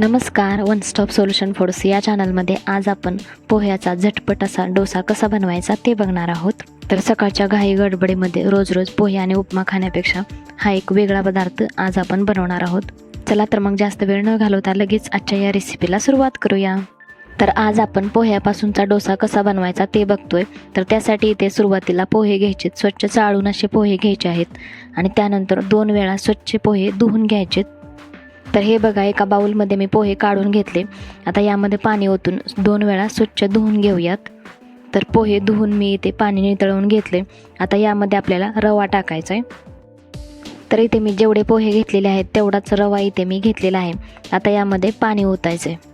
नमस्कार one stop solution foods या चॅनलमध्ये आज आपण पोह्याचा झटपट असा डोसा कसा बनवायचा ते बघणार आहोत. तर सकाळच्या घाई गडबडीमध्ये रोज रोज पोहे आणि उपमा खाण्यापेक्षा हा एक वेगळा पदार्थ आज आपण बनवणार आहोत. चला तर मग जास्त वेळ न घालवता लगेच आजच्या या रेसिपीला सुरुवात करूया. तर आज आपण पोह्यापासूनचा डोसा कसा बनवायचा ते बघतोय. तर त्यासाठी इथे सुरुवातीला पोहे घ्यायचे स्वच्छ चाळून असे पोहे घ्यायचे आहेत. आणि त्यानंतर दोन वेळा स्वच्छ पोहे धुवून घ्यायचे तर हे बघा एका बाउलमध्ये मी पोहे काढून घेतले. आता यामध्ये पाणी ओतून दोन वेळा स्वच्छ धुवून घेऊयात. तर पोहे धुवून मी इथे पाणी नितळवून घेतले. आता यामध्ये आपल्याला रवा टाकायचा आहे. तर इथे मी जेवढे पोहे घेतलेले आहेत तेवढाच रवा इथे मी घेतलेला आहे. आता यामध्ये पाणी ओतायचं आहे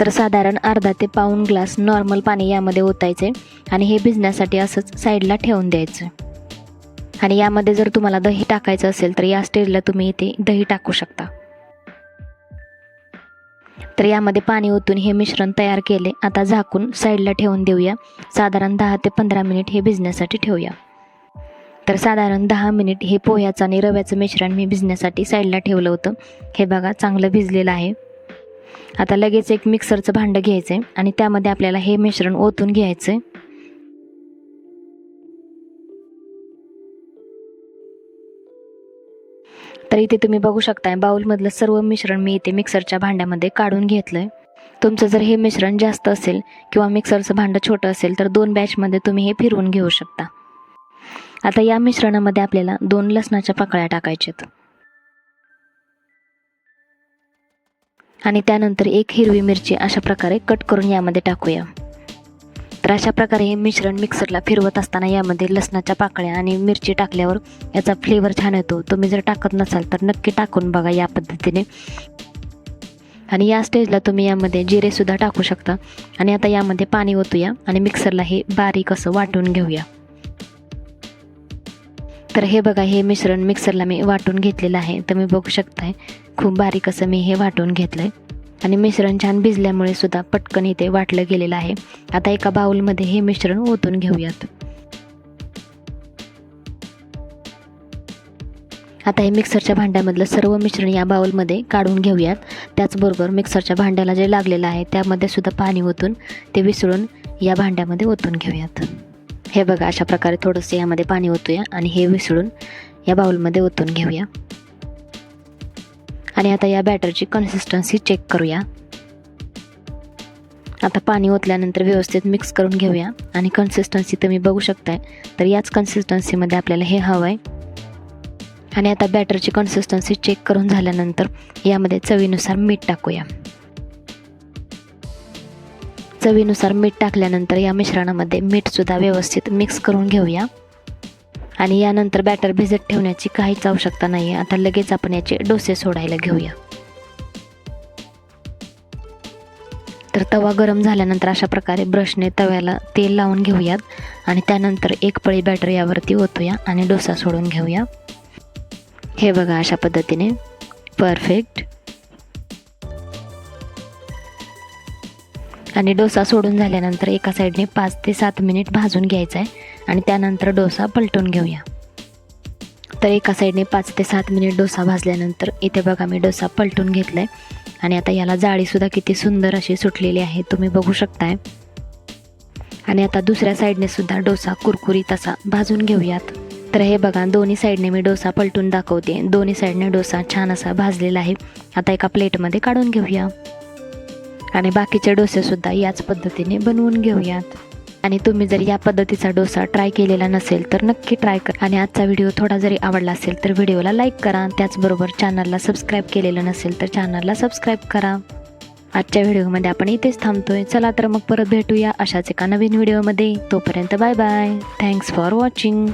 तर साधारण अर्धा ते पाऊण ग्लास नॉर्मल पाणी यामध्ये ओतायचे आणि हे भिजण्यासाठी असंच साईडला ठेवून द्यायचं आणि यामध्ये जर तुम्हाला दही टाकायचं असेल तर या स्टेजला तुम्ही इथे दही टाकू शकता. तर यामध्ये पाणी ओतून हे मिश्रण तयार केले. आता झाकून साईडला ठेवून देऊया. साधारण दहा ते पंधरा मिनिट हे भिजण्यासाठी ठेवूया. तर साधारण दहा मिनिट हे पोह्याचं आणि रव्याचं मिश्रण मी भिजण्यासाठी साईडला ठेवलं होतं. हे बघा चांगलं भिजलेलं आहे. आता लगेच एक मिक्सरचं भांडं घ्यायचं आहे आणि त्यामध्ये आपल्याला हे मिश्रण ओतून घ्यायचं आहे तर इथे तुम्ही बघू शकताय बाऊलमधलं सर्व मिश्रण मी इथे मिक्सरच्या भांड्यामध्ये काढून घेतलं आहे तुमचं जर हे मिश्रण जास्त असेल किंवा मिक्सरचं भांडं छोटं असेल तर दोन बॅचमध्ये तुम्ही हे फिरवून घेऊ शकता. आता या मिश्रणामध्ये आपल्याला दोन लसणाच्या पाकळ्या टाकायच्यात. आणि त्यानंतर एक हिरवी मिरची अशा प्रकारे कट करून यामध्ये टाकूया. तर अशा प्रकारे हे मिश्रण मिक्सरला फिरवत असताना यामध्ये लसणाच्या पाकळ्या आणि मिरची टाकल्यावर याचा फ्लेवर छान येतो. तुम्ही जर टाकत नसाल तर नक्की टाकून बघा या पद्धतीने. आणि या स्टेजला तुम्ही यामध्ये जिरेसुद्धा टाकू शकता. आणि आता यामध्ये पाणी ओतूया आणि मिक्सरला हे बारीक असं वाटून घेऊया. तर हे बघा हे मिश्रण मिक्सरला मी वाटून घेतलेलं आहे. तुम्ही बघू शकताय खूप बारीक असं मी हे वाटून घेतलं आहे आणि मिश्रण छान भिजल्यामुळे सुद्धा पटकन इथे वाटलं गेलेलं आहे. आता एका बाउलमध्ये हे मिश्रण ओतून घेऊयात. आता हे मिक्सरच्या भांड्यामधलं सर्व मिश्रण या बाउलमध्ये काढून घेऊयात. त्याचबरोबर मिक्सरच्या भांड्याला जे लागलेलं आहे त्यामध्ये सुद्धा पाणी ओतून ते विसळून या भांड्यामध्ये ओतून घेऊयात. हे बघा अशा प्रकारे थोडंसं यामध्ये पाणी ओतूया आणि हे विसळून या बाउलमध्ये ओतून घेऊया. आणि आता या बॅटरची कन्सिस्टन्सी चेक करूया. आता पाणी ओतल्यानंतर व्यवस्थित मिक्स करून घेऊया. आणि कन्सिस्टन्सी तुम्ही बघू शकताय. तर याच कन्सिस्टन्सीमध्ये आपल्याला हे हवं आहे आणि आता बॅटरची कन्सिस्टन्सी चेक करून झाल्यानंतर यामध्ये चवीनुसार मीठ टाकूया. चवीनुसार मीठ टाकल्यानंतर या मिश्रणामध्ये मीठसुद्धा व्यवस्थित मिक्स करून घेऊया. आणि यानंतर बॅटर भिजत ठेवण्याची काहीच आवश्यकता नाही आहे आता लगेच आपण याचे डोसे सोडायला घेऊया. तर तवा गरम झाल्यानंतर अशा प्रकारे ब्रशने तव्याला तेल लावून घेऊयात आणि त्यानंतर एक पळी बॅटर यावरती ओतूया आणि डोसा सोडून घेऊया. हे बघा अशा पद्धतीने. परफेक्ट आणि डोसा सोडून झाल्यानंतर एका साईडने पाच ते सात मिनिट भाजून घ्यायचा आहे आणि त्यानंतर डोसा पलटून घेऊया. तर एका साईडने पाच ते सात मिनिट डोसा भाजल्यानंतर इथे बघा मी डोसा पलटून घेतला आहे आणि आता याला जाळीसुद्धा किती सुंदर अशी सुटलेली आहे तुम्ही बघू शकताय. आणि आता दुसऱ्या साईडने सुद्धा डोसा कुरकुरीत असा भाजून घेऊयात. तर हे बघा दोन्ही साईडने मी डोसा पलटून दाखवते. दोन्ही साईडने डोसा छान असा भाजलेला आहे. आता एका प्लेटमध्ये काढून घेऊया. आणि बाकीचे डोसेसुद्धा याच पद्धतीने बनवून घेऊयात. आणि तुम्ही जर या पद्धतीचा डोसा ट्राय केलेला नसेल तर नक्की ट्राय करा. आणि आजचा व्हिडिओ थोडा जरी आवडला असेल तर व्हिडिओला लाईक करा. त्याचबरोबर चॅनलला सबस्क्राईब केलेलं नसेल तर चॅनलला सबस्क्राईब करा. आजच्या व्हिडिओमध्ये आपण इथेच थांबतोय. चला तर मग परत भेटूया अशाच एका नवीन व्हिडिओमध्ये तोपर्यंत bye bye thanks for watching